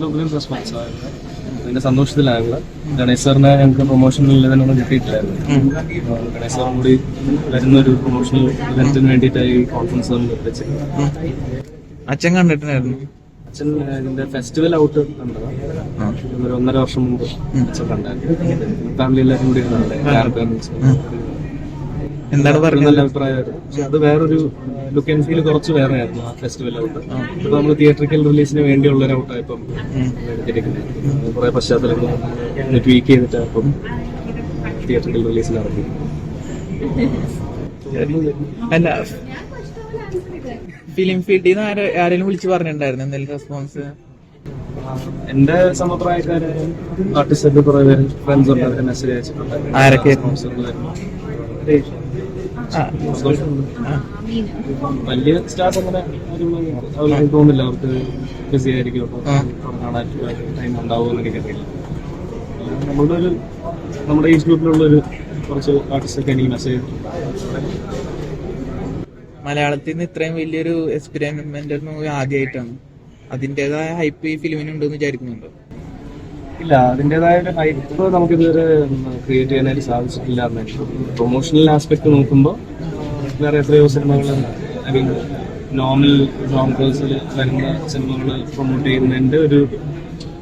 നല്ല ഉഗ്രൻ റെസ്പോൺസ് ആയിരുന്നു അതിന്റെ സന്തോഷത്തിലായുള്ള ഗണേശ് സാറിനെ ഞങ്ങൾക്ക് പ്രൊമോഷനിൽ ഇതിനൊന്നും കിട്ടിയിട്ടില്ലായിരുന്നു. ഗണേശ് സാറും കൂടി വരുന്ന ഒരു പ്രൊമോഷണൽ ഇവന്റിന് വേണ്ടിയിട്ടായി കോൺഫറൻസ് വെച്ച് അച്ഛൻ കണ്ടിട്ടുണ്ടായിരുന്നു. അച്ഛൻ ഇതിന്റെ ഫെസ്റ്റിവൽ ഔട്ട് കണ്ടതാണ്. ഒരു ഒന്നര വർഷം മുമ്പ് അച്ഛൻ കണ്ടായിരുന്നു. ഫാമിലി എല്ലാവരും കൂടി എന്താണ് പറയുന്നത് നല്ല അഭിപ്രായമായിരുന്നു. പക്ഷെ അത് വേറൊരു ലുക്ക് ആൻഡ് ഫീൽ കുറച്ച് വേറെ ആയിരുന്നു ആ ഫെസ്റ്റിവൽ ഔട്ട് ഇപ്പൊ നമ്മൾ തിയേറ്ററിക്കൽ റിലീസിന് വേണ്ടിയുള്ള ഒരു ഔട്ടാണ് ഇപ്പം എടുത്തിരിക്കുന്നത് കുറെ പശ്ചാത്തലങ്ങൾ ട്വീക്ക് ചെയ്തിട്ട് ഇപ്പം തിയേറ്ററിക്കൽ റിലീസിന് ഇറങ്ങി. അല്ല ഫിലിം ഫീൽഡിൽ നിന്ന് ആരെ ആരെങ്കിലും വിളിച്ച് പറഞ്ഞിട്ടുണ്ടായിരുന്നു എന്തെങ്കിലും റെസ്പോൺസ് എന്റെ സമപ്രായക്കാര് ആർട്ടിസ്റ്റ് കുറെ പേര് ഫ്രണ്ട്സ് ഉണ്ട് മെസ്സേജ് അയച്ചിട്ടുണ്ട്. ആരൊക്കെ? ആ. വലിയ സ്റ്റാർസ് അങ്ങനെ അവർക്ക് തോന്നില്ല അവർക്ക് ബിസി ആയിരിക്കും. അപ്പൊ. കാണാൻ ടൈം ഉണ്ടാവുമെന്ന് എനിക്കറിയില്ല നമ്മുടെ ഒരു നമ്മുടെ ഏജ് ഗ്രൂപ്പിലുള്ള ഒരു കുറച്ച് ആർട്ടിസ്റ്റ് ഒക്കെ എനിക്ക് മെസ്സേജ് മലയാളത്തിൽ നിന്ന് ഇത്രയും വലിയൊരു എക്സ്പെരിമെന്റ് മൂവി ആദ്യമായിട്ടാണ്. അതിന്റേതായ ഹൈപ്പ് ഈ ഫിലിമിനുണ്ടെന്ന് വിചാരിക്കുന്നുണ്ടോ? ഇല്ല അതിന്റെതായ ഹൈപ്പ് നമുക്ക് ഇതുവരെ ക്രിയേറ്റ് ചെയ്യാനായിട്ട് സാധിച്ചിട്ടില്ല എന്ന് പ്രൊമോഷണൽ ആസ്പെക്ട് നോക്കുമ്പോൾ വേറെ എത്രയോ സിനിമകൾ ഐ മീൻ നോർമൽ ജോൺറേഴ്സിൽ വരുന്ന സിനിമകൾ പ്രൊമോട്ട് ചെയ്യുന്നതിന്റെ ഒരു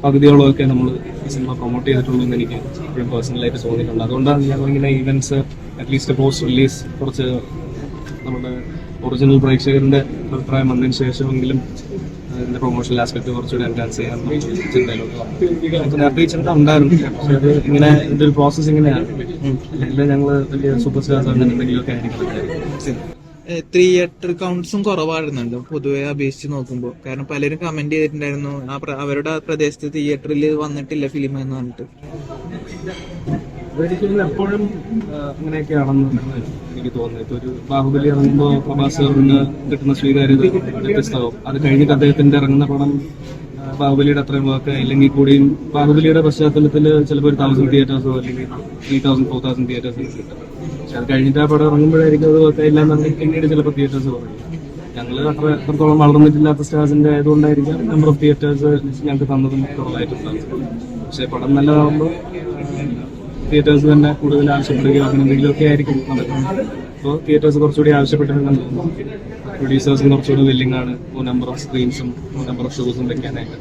പകുതിയോളമൊക്കെ നമ്മൾ ഈ സിനിമ പ്രൊമോട്ട് ചെയ്തിട്ടുള്ളൂ എന്ന് എനിക്ക് എപ്പോഴും പേഴ്സണലായിട്ട് തോന്നിയിട്ടുണ്ട്. അതുകൊണ്ടാണ് ഞാൻ ഇങ്ങനെ ഈവന്റ്സ് അറ്റ്ലീസ്റ്റ് പോസ്റ്റ് റിലീസ് കുറച്ച് നമ്മുടെ ഒറിജിനൽ പ്രേക്ഷകരുടെ അഭിപ്രായം വന്നതിന് ശേഷമെങ്കിലും ഇതിന്റെ പ്രൊമോഷണൽ ആസ്പെക്ട് കുറച്ചുകൂടി എൻഹാൻസ് ചെയ്യാൻ ചിന്തയിലോട്ട്. നേരത്തെ ചിന്ത ഉണ്ടായിരുന്നു പക്ഷെ അത് ഇങ്ങനെ ഇതിന്റെ ഒരു പ്രോസസ് ഇങ്ങനെയാണ് അല്ലെങ്കിൽ ഞങ്ങൾ വലിയ സൂപ്പർ സ്റ്റാർസ് അങ്ങനെ എന്തെങ്കിലുമൊക്കെ ആയിരിക്കും തിയേറ്റർ കൗണ്ട്സും കുറവായിരുന്നല്ലോ പൊതുവെ അപേക്ഷിച്ച് നോക്കുമ്പോൾ കാരണം പലരും കമന്റ് ചെയ്തിട്ടുണ്ടായിരുന്നു ആ അവരുടെ പ്രദേശത്ത് തിയേറ്ററിൽ വന്നിട്ടില്ല ഫിലിം എന്ന് പറഞ്ഞിട്ട്. അതൊരിക്കലും എപ്പോഴും അങ്ങനെയൊക്കെയാണെന്ന് എനിക്ക് തോന്നുന്നത് ഒരു ബാഹുബലി ഇറങ്ങുമ്പോൾ പ്രഭാസ് സാറിന് കിട്ടുന്ന സ്വീകാര്യത വ്യത്യസ്തമാവും. അത് കഴിഞ്ഞിട്ട് അദ്ദേഹത്തിന്റെ ഇറങ്ങുന്ന പടം ബാഹുബലിയുടെ അത്രയും വർക്ക് ഇല്ലെങ്കിൽ കൂടിയും ബാഹുബലിയുടെ പശ്ചാത്തലത്തിൽ ചിലപ്പോൾ ഒരു തൗസൻഡ് തിയേറ്റേഴ്സോ അല്ലെങ്കിൽ three thousand four thousand theatres കിട്ടും. പക്ഷെ അത് കഴിഞ്ഞിട്ട് ആ പടം ഇറങ്ങുമ്പോഴായിരിക്കും അത് വർക്ക് ഇല്ലാന്നുണ്ടെങ്കിൽ പിന്നീട് ചിലപ്പോൾ തിയേറ്റേഴ്സ് കുറയും ഞങ്ങൾ അത്ര എത്രത്തോളം വളർന്നിട്ടില്ലാത്ത സ്റ്റാർസിന്റെ ആയതുകൊണ്ടായിരിക്കാം നമ്പർ ഓഫ് തിയേറ്റേഴ്സ് ഞങ്ങൾക്ക് തന്നതും കുറവായിട്ടുണ്ടാകും പക്ഷെ പടം നല്ലതാകുമ്പോൾ തിയേറ്റേഴ്സ് തന്നെ കൂടുതൽ ആവശ്യപ്പെടുകയോ അങ്ങനെ എന്തെങ്കിലുമൊക്കെ ആയിരിക്കും നടക്കുന്നത് അപ്പോൾ തിയേറ്റേഴ്സ് കുറച്ചുകൂടി ആവശ്യപ്പെട്ടിട്ടുണ്ടെന്ന് തോന്നുന്നു പ്രൊഡ്യൂസേഴ്സും കുറച്ചുകൂടി വില്ലിംഗ് ആണ്. നമ്പർ ഓഫ് സ്ക്രീൻസും നമ്പർ ഓഫ് ഷോസും വെക്കാനായിട്ട്.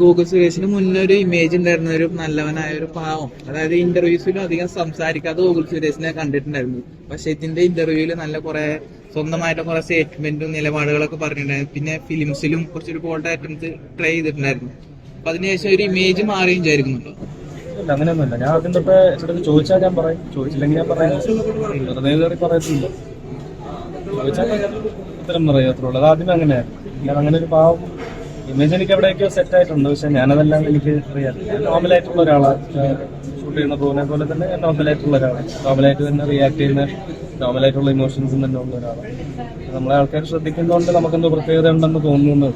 ഗൂഗിൾ സുരേഷിന് മുന്നേ ഒരു ഇമേജ് ഉണ്ടായിരുന്ന ഒരു നല്ലവനായ ഒരു പാവം. അതായത് ഇന്റർവ്യൂസിലും അധികം സംസാരിക്കാതെ ഗൂഗിൾ സുരേഷിനെ കണ്ടിട്ടുണ്ടായിരുന്നു. പക്ഷെ ഇതിന്റെ ഇന്റർവ്യൂവിൽ നല്ല കുറെ സ്വന്തമായിട്ട് കുറെ സ്റ്റേറ്റ്മെന്റും നിലപാടുകളൊക്കെ പറഞ്ഞിട്ടുണ്ടായിരുന്നു. പിന്നെ ഫിലിംസിലും കുറച്ചൊരു ബോൾഡ് ഐറ്റംസ് ട്രൈ ചെയ്തിട്ടുണ്ടായിരുന്നു. അപ്പൊ അതിനുശേഷം ഒരു ഇമേജ് മാറിയും വിചാരിക്കുന്നുണ്ടോ അങ്ങനെയൊന്നുമില്ല. ഞാൻ ആദ്യം തൊട്ട് ഇവിടെ ചോദിച്ചാൽ ഞാൻ പറയും. ചോദിച്ചില്ലെങ്കിൽ ഞാൻ പറയാം. വെറുതെ പറയത്തില്ല. ചോദിച്ചാൽ ഉത്തരം പറയാത്രേ അത് ആദ്യമേ അങ്ങനെയായിരുന്നു. ഞാൻ അങ്ങനെ ഒരു പാവം ഇമേജ് എനിക്ക് എവിടെയൊക്കെയോ സെറ്റ് ആയിട്ടുണ്ട്. പക്ഷെ ഞാനതെല്ലാം എനിക്ക് അറിയാം. ഞാൻ നോർമലായിട്ടുള്ള ഒരാളാണ് ഷൂട്ട് ചെയ്യുന്ന പോകുന്ന പോലെ തന്നെ നോർമലായിട്ടുള്ള ഒരാളാണ് നോർമലായിട്ട് തന്നെ റിയാക്ട് ചെയ്യുന്ന നോർമലായിട്ടുള്ള ഇമോഷൻസും തന്നെ ഉള്ള ഒരാളാണ് നമ്മളെ ആൾക്കാർ ശ്രദ്ധിക്കുന്നതുകൊണ്ട് നമുക്കെന്തോ പ്രത്യേകത ഉണ്ടെന്ന് തോന്നുന്നു